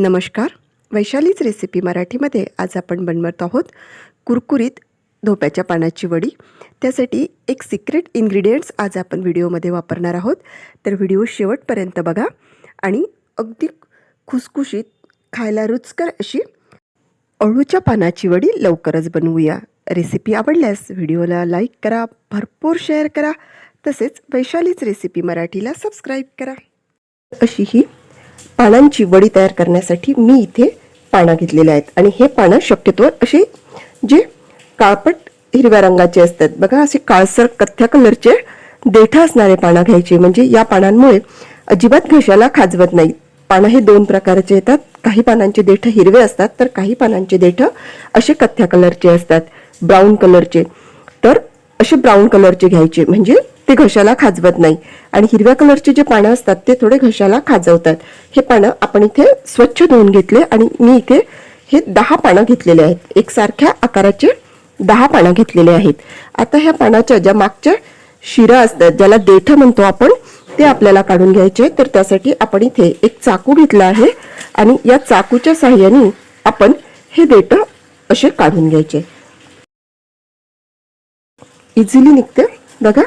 नमस्कार. वैशालीच रेसिपी मराठीमध्ये आज आपण बनवत आहोत कुरकुरीत धोप्याच्या पानाची वडी. त्यासाठी एक सिक्रेट इन्ग्रेडियंट्स आज आपण व्हिडिओमध्ये वापरणार आहोत. तर व्हिडिओ शेवटपर्यंत बघा आणि अगदी खुसखुशीत खायला रुचकर अशी अळूच्या पानाची वडी लवकरच बनवूया. रेसिपी आवडल्यास व्हिडिओला लाईक करा भरपूर शेअर करा. तसेच वैशालीच रेसिपी मराठीला सबस्क्राईब करा. अशी ही पानांची वडी तयार करण्यासाठी मी इथे पानं घेतलेले आहेत. आणि हे पानं शक्यतो असे जे काळपट हिरव्या रंगाचे असतात. बघा असे काळसर कथ्या कलरचे देठ असणारे पानं घ्यायचे. म्हणजे या पानांमुळे अजिबात घशाला खाजवत नाही. पानं हे दोन प्रकारचे येतात. काही पानांचे देठ हिरवे असतात तर काही पानांचे देठ असे कथ्या कलरचे असतात. ब्राऊन कलरचे. तर असे ब्राऊन कलरचे घ्यायचे. म्हणजे ते घशाला खाजवत नाही. आणि हिरव्या कलरचे जे पानं असतात ते थोडे घशाला खाजवतात. हे पानं आपण इथे स्वच्छ धुवून घेतले आणि मी इथे हे दहा पानं घेतलेले आहेत. एकसारख्या आकाराचे दहा पानं घेतलेले आहेत. आता ह्या पानाच्या ज्या मागच्या शिरा असतात ज्याला देठ म्हणतो आपण ते आपल्याला काढून घ्यायचे तर त्यासाठी आपण इथे एक चाकू घेतला आहे आणि या चाकूच्या साह्याने आपण हे देठ असे काढून घ्यायचे. इझिली निघते. बघा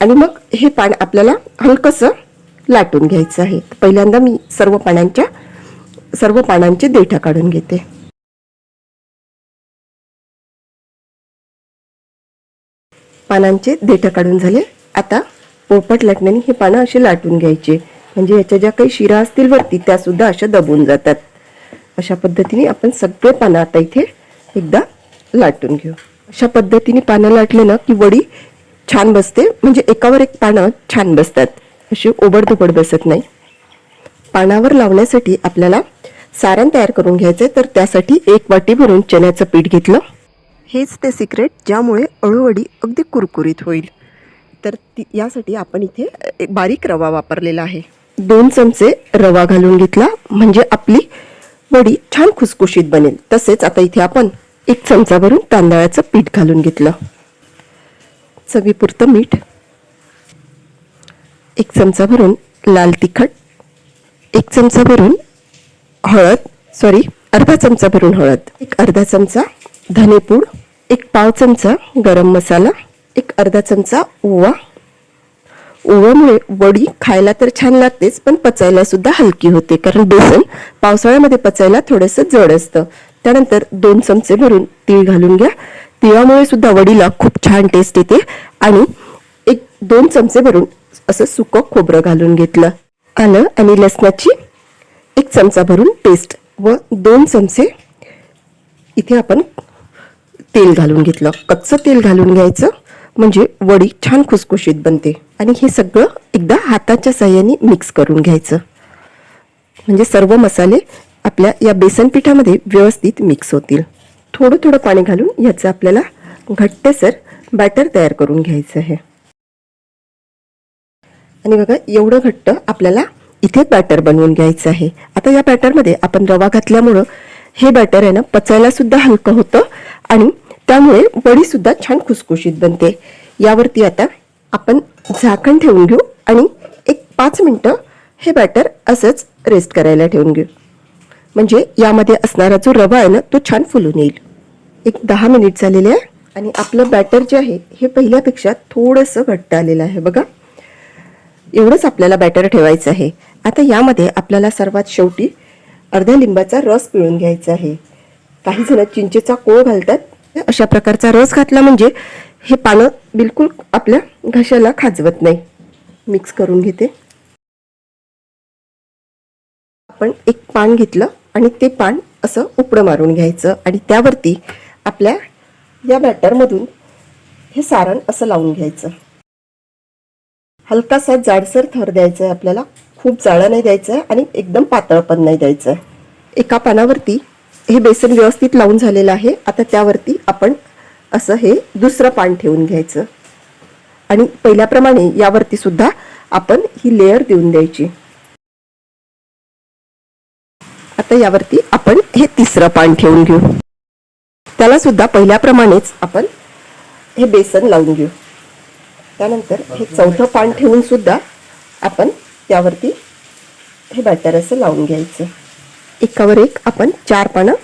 आणि मग हे पान आपल्याला हलकंसं लाटून घ्यायचं आहे. पहिल्यांदा मी सर्व पानांच्या सर्व पानांचे देठा काढून घेते. पानांचे देठ काढून झाले. आता पोपट लाटण्याने हे पानं असे लाटून घ्यायचे. म्हणजे याच्या ज्या काही शिरा असतील वरती त्या सुद्धा अशा दबून जातात. अशा पद्धतीने आपण सगळे पानं आता इथे एकदा लाटून घेऊ. अशा पद्धतीने पानं लाटले ना की वडी छान बसते. म्हणजे एकावर एक पानं छान बसतात. अशी ओबडधोबड बसत नाही. पानावर लावण्यासाठी आपल्याला सारण तयार करून घ्यायचं तर त्यासाठी एक वाटी भरून चण्याचं पीठ घेतलं. हेच ते सिक्रेट ज्यामुळे अळूवडी अगदी कुरकुरीत होईल. तर ती यासाठी आपण इथे एक बारीक रवा वापरलेला आहे. दोन चमचे रवा घालून घेतला. म्हणजे आपली वडी छान खुसखुशीत बनेल. तसेच आता इथे आपण एक चमचा भरून तांदळाचं पीठ घालून घेतलं. चवीपुरतं मीठ एक चमचा भरून लाल तिखट एक चमचा भरून हळद सॉरी अर्धा चमचा भरून हळद एक अर्धा चमचा धनेपूड एक पाव चमचा गरम मसाला एक अर्धा चमचा ओवा. ओव्यामुळे वडी खायला तर छान लागतेच पण पचायला सुद्धा हलकी होते कारण बेसन पावसाळ्यामध्ये पचायला थोडंसं जड असतं. त्यानंतर दोन चमचे भरून तीळ घालून घ्या. तिळामुळे सुद्धा वडीला खूप छान टेस्ट येते. आणि एक दोन चमचे भरून असं सुकं खोबरं घालून घेतलं. आलं आणि लसणाची एक चमचा भरून पेस्ट व दोन चमचे इथे आपण तेल घालून घेतलं. कच्चं तेल घालून घ्यायचं. म्हणजे वडी छान खुसखुशीत बनते. आणि हे सगळं एकदा हाताच्या साह्याने मिक्स करून घ्यायचं. म्हणजे सर्व मसाले आपल्या या बेसन पिठामध्ये व्यवस्थित मिक्स होतील. थोडं थोडं पाणी घालून याचं आपल्याला घट्टसर बॅटर तयार करून घ्यायचं आहे. आणि बघा एवढं घट्ट आपल्याला इथे बॅटर बनवून घ्यायचं आहे. आता या बॅटरमध्ये आपण रवा घातल्यामुळं हे बॅटर आहे ना पचायला सुद्धा हलकं होतं आणि त्यामुळे वडी सुद्धा छान खुसखुशीत बनते. यावरती आता आपण झाकण ठेवून घेऊ आणि एक पाच मिनटं हे बॅटर असंच रेस्ट करायला ठेवून घेऊ. म्हणजे यामध्ये असणारा जो रवा आहे ना तो छान फुलून येईल. एक दहा मिनिट झालेले आहे आणि आपलं बॅटर जे आहे हे पहिल्यापेक्षा थोडंसं घट्ट आलेलं आहे बघा. एवढंच आपल्याला बॅटर ठेवायचं आहे. आता यामध्ये आपल्याला सर्वात शेवटी अर्ध्या लिंबाचा रस पिळून घ्यायचा आहे. काही जण चिंचेचा कोळ घालतात. अशा प्रकारचा रस घातला म्हणजे हे पानं बिलकुल आपल्या घशाला खाजवत नाही. मिक्स करून घेते. आपण एक पान घेतलं. आणि ते पान असं उपडं मारून घ्यायचं आणि त्यावरती आपल्या या बॅटरमधून हे सारण असं लावून घ्यायचं. हलकासा जाडसर थर द्यायचा आहे आपल्याला. खूप जाळं नाही द्यायचं आहे आणि एकदम पातळ पण नाही द्यायचं आहे एका पानावरती हे बेसन व्यवस्थित लावून झालेलं आहे. आता त्यावरती आपण असं हे दुसरं पान ठेवून घ्यायचं. आणि पहिल्याप्रमाणे यावरती सुद्धा आपण ही लेअर देऊन द्यायची. आता यावरती आपण हे तिसरं पान ठेवून घेऊ. त्याला सुद्धा पहिल्याप्रमाणेच आपण हे बेसन लावून घेऊ. त्यानंतर हे चौथं पान ठेवून सुद्धा आपण त्यावरती हे बॅटर असं लावून घ्यायचं. एकावर एक आपण चार पानं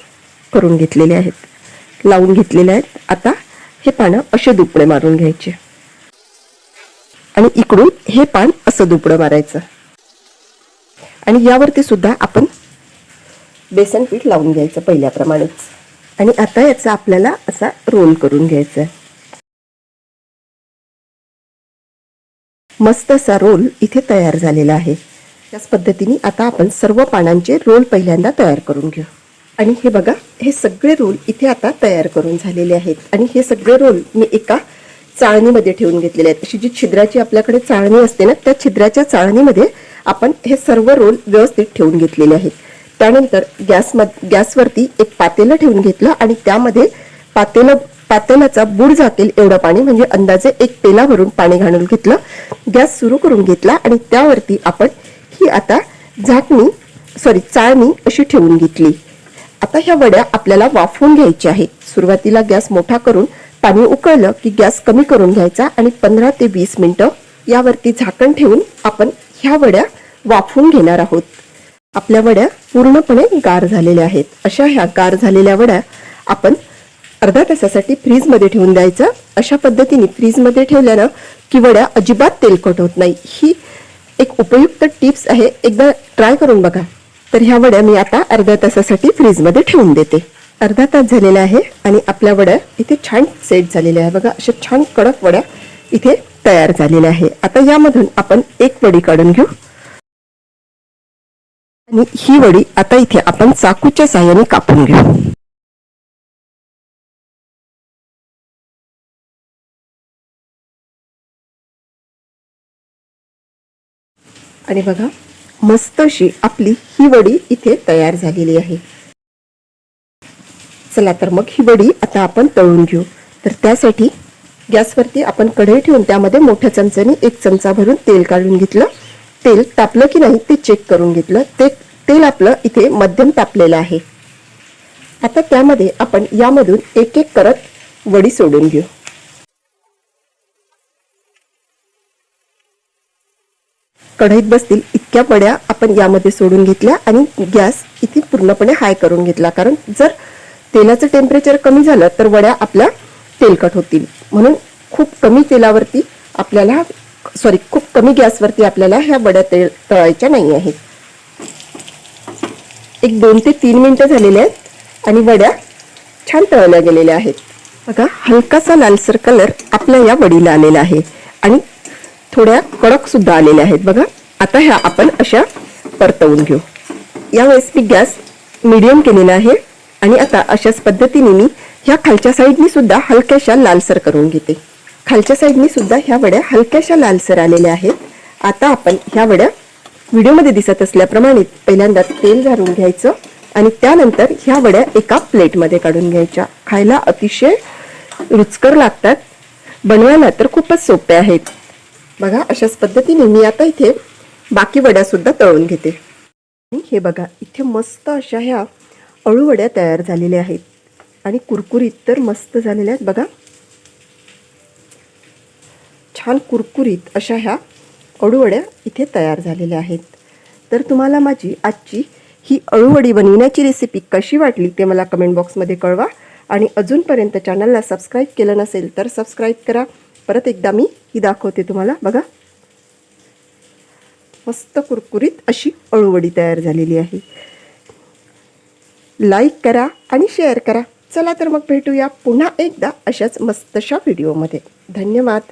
करून घेतलेले आहेत. लावून घेतलेले आहेत. आता हे पानं असे दुपडे मारून घ्यायचे. आणि इकडून हे पान असं दुपडं मारायचं. आणि यावरती सुद्धा आपण बेसन पीठ लावून घ्यायचं पहिल्याप्रमाणेच. आणि आता याचा आपल्याला असा रोल करून घ्यायचा आहे. मस्त असा रोल इथे तयार झालेला आहे. त्याच पद्धतीने आता आपण सर्व पानांचे रोल पहिल्यांदा तयार करून घेऊ. आणि हे बघा हे सगळे रोल इथे आता तयार करून झालेले आहेत. आणि हे सगळे रोल मी एका चाळणीमध्ये ठेवून घेतलेले आहेत. अशी जी छिद्राची आपल्याकडे चाळणी असते ना त्या छिद्राच्या चाळणीमध्ये आपण हे सर्व रोल व्यवस्थित ठेवून घेतलेले आहेत. त्यानंतर गॅस गॅसवरती एक पातेलं ठेवून घेतलं आणि त्यामध्ये पातेलं पातेल्याचा बुड जातील एवढं पाणी म्हणजे अंदाजे एक पेला भरून पाणी घालून घेतलं. गॅस सुरू करून घेतला आणि त्यावरती आपण ही आता झाकणी सॉरी चाळणी अशी ठेवून घेतली. आता ह्या वड्या आपल्याला वाफवून घ्यायच्या आहेत. सुरुवातीला गॅस मोठा करून पाणी उकळलं की गॅस कमी करून घ्यायचा आणि पंधरा ते वीस मिनटं यावरती झाकण ठेवून आपण ह्या वड्या वाफवून घेणार आहोत. आपल्या वड्या पूर्णपणे गार झालेल्या आहेत. अशा ह्या गार झालेल्या वड्या आपण अर्ध्या तासासाठी फ्रीजमध्ये ठेवून द्यायचं. अशा पद्धतीने फ्रीजमध्ये ठेवल्यानं की वड्या अजिबात तेलकट होत नाही. ही एक उपयुक्त टिप्स आहे. एकदा ट्राय करून बघा. तर ह्या वड्या मी आता अर्ध्या तासासाठी फ्रीजमध्ये ठेवून देते. अर्धा तास झालेला आहे आणि आपल्या वड्या इथे छान सेट झालेल्या आहे. बघा अशा छान कडक वड्या इथे तयार झालेल्या आहे. आता यामधून आपण एक वडी काढून घेऊ. आणि ही वडी आता इथे आपण चाकूच्या साह्याने कापून घेऊ. आणि बघा मस्त अशी आपली ही वडी इथे तयार झालेली आहे. चला तर मग ही वडी आता आपण तळून घेऊ. तर त्यासाठी गॅसवरती आपण कढई ठेवून त्यामध्ये मोठ्या चमच्याने एक चमचा भरून तेल काढून घेतलं. तेल तापलं की नाही ते चेक करून घेतलं. ते तेल आपलं इथे मध्यम तापलेलं आहे. आता त्यामध्ये आपण यामधून एक एक करत वडी सोडून घेऊ. कढईत बसतील इतक्या वड्या आपण यामध्ये सोडून घेतल्या आणि गॅस इथे पूर्णपणे हाय करून घेतला. कारण जर तेलाचं टेम्परेचर कमी झालं तर वड्या आपल्या तेलकट होतील. म्हणून खूप कमी तेलावरती आपल्याला सॉरी खूप कमी गॅसवरती आपल्याला ह्या वड्या तेल तळायच्या नाही आहेत. एक दोन ते तीन मिनटं झालेले आहेत आणि वड्या छान तळल्या गेलेल्या आहेत. बघा हलकासा लालसर कलर आपल्या या वडीला आलेला आहे आणि थोड्या कडक सुद्धा आलेल्या आहेत. बघा आता ह्या आपण अशा परतवून घेऊ. यावेळेस मी गॅस मिडियम केलेला आहे आणि आता अशाच पद्धतीने मी ह्या खालच्या साईडनी सुद्धा हलक्याशा लालसर करून घेते. खालच्या साईडनी सुद्धा ह्या वड्या हलक्याशा लालसर आलेल्या आहेत. आता आपण ह्या वड्या व्हिडिओमध्ये दिसत असल्याप्रमाणे पहिल्यांदा तेल झारून घ्यायचं आणि त्यानंतर ह्या वड्या एका प्लेटमध्ये काढून घ्यायच्या. खायला अतिशय रुचकर लागतात. बनवायला तर खूपच सोपे आहेत. बघा अशाच पद्धतीने मी आता इथे बाकी वड्यासुद्धा तळून घेते. आणि हे बघा इथे मस्त अशा ह्या अळूवड्या तयार झालेल्या आहेत. आणि कुरकुरीत तर मस्त झालेल्या आहेत. बघा छान कुरकुरीत अशा ह्या अळूवड्या इथे तयार झालेल्या आहेत. तर तुम्हाला माझी आजची ही अळूवडी बनविण्याची रेसिपी कशी वाटली ते मला कमेंट बॉक्समध्ये कळवा. आणि अजूनपर्यंत चॅनलला सबस्क्राईब केलं नसेल तर सबस्क्राईब करा. परत एकदा मी ही दाखवते तुम्हाला. बघा. मस्त कुरकुरीत अशी अळूवडी तयार झालेली आहे. लाईक करा आणि शेअर करा. चला तर मग भेटूया पुन्हा एकदा अशाच मस्तशा व्हिडिओमध्ये धन्यवाद.